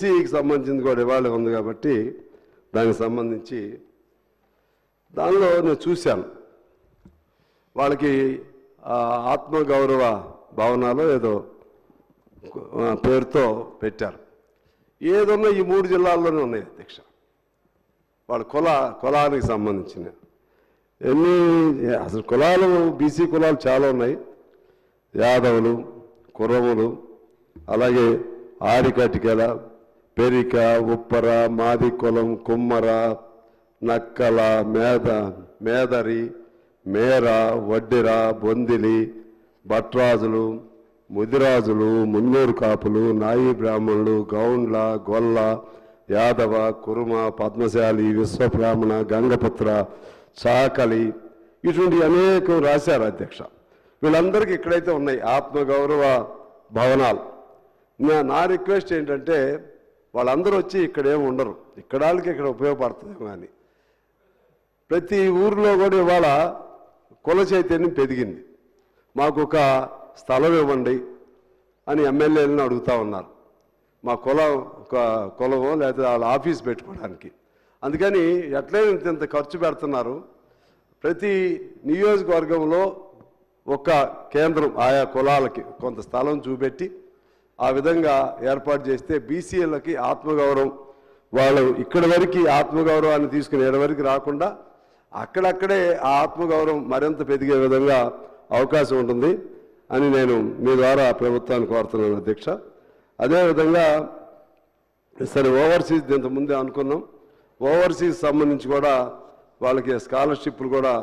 బీసీకి సంబంధించింది కూడా ఇవాళ ఉంది కాబట్టి దానికి సంబంధించి దానిలో నేను చూశాను. వాళ్ళకి ఆత్మగౌరవ భవనాలు ఏదో పేరుతో పెట్టారు. ఏదన్నా ఈ మూడు జిల్లాల్లోనే ఉన్నాయి అధ్యక్ష. వాళ్ళ కుల కులానికి సంబంధించిన. ఎన్ని అసలు కులాలు బీసీ కులాలు చాలా ఉన్నాయి. యాదవులు కుర్రములు అలాగే ఆరికటికల పెరిక ఉప్పర మాది కులం కుమ్మర నక్కల మేద మేదరి మేర వడ్డిర బొందిలి భట్రాజులు ముదిరాజులు మున్నూరు కాపులు నాయి బ్రాహ్మణులు గౌండ్ల గొల్ల యాదవ కురుమ పద్మశాలి విశ్వబ్రాహ్మణ గంగపుత్ర చాకలి ఇటువంటి అనేకం రాశారు అధ్యక్ష. వీళ్ళందరికీ ఇక్కడైతే ఉన్నాయి ఆత్మగౌరవ భవనాలు. నా- నా రిక్వెస్ట్ ఏంటంటే వాళ్ళందరూ వచ్చి ఇక్కడేమి ఉండరు. ఇక్కడ వాళ్ళకి ఇక్కడ ఉపయోగపడుతుందేమో అని. ప్రతి ఊరిలో కూడా ఇవాళ కుల చైతన్యం పెరిగింది. మాకు ఒక స్థలం ఇవ్వండి అని ఎమ్మెల్యేలను అడుగుతా ఉన్నారు. మా కులం ఒక కులమో లేకపోతే వాళ్ళ ఆఫీస్ పెట్టుకోవడానికి. అందుకని ఎట్లయినా ఇంత ఇంత ఖర్చు పెడుతున్నారు. ప్రతి నియోజకవర్గంలో ఒక కేంద్రం ఆయా కులాలకి కొంత స్థలం చూపెట్టి ఆ విధంగా ఏర్పాటు చేస్తే బీసీలకి ఆత్మగౌరవం వాళ్ళు ఇక్కడి వరకు ఆత్మగౌరవాన్ని తీసుకుని ఏడు వరకు రాకుండా అక్కడక్కడే ఆ ఆత్మగౌరవం మరింత పెరిగే విధంగా అవకాశం ఉంటుంది అని నేను మీ ద్వారా ప్రభుత్వాన్ని కోరుతున్నాను అధ్యక్ష. అదేవిధంగా సరే ఓవర్సీస్ ఇంత ముందే అనుకున్నాం. ఓవర్సీస్ సంబంధించి కూడా వాళ్ళకి స్కాలర్షిప్లు కూడా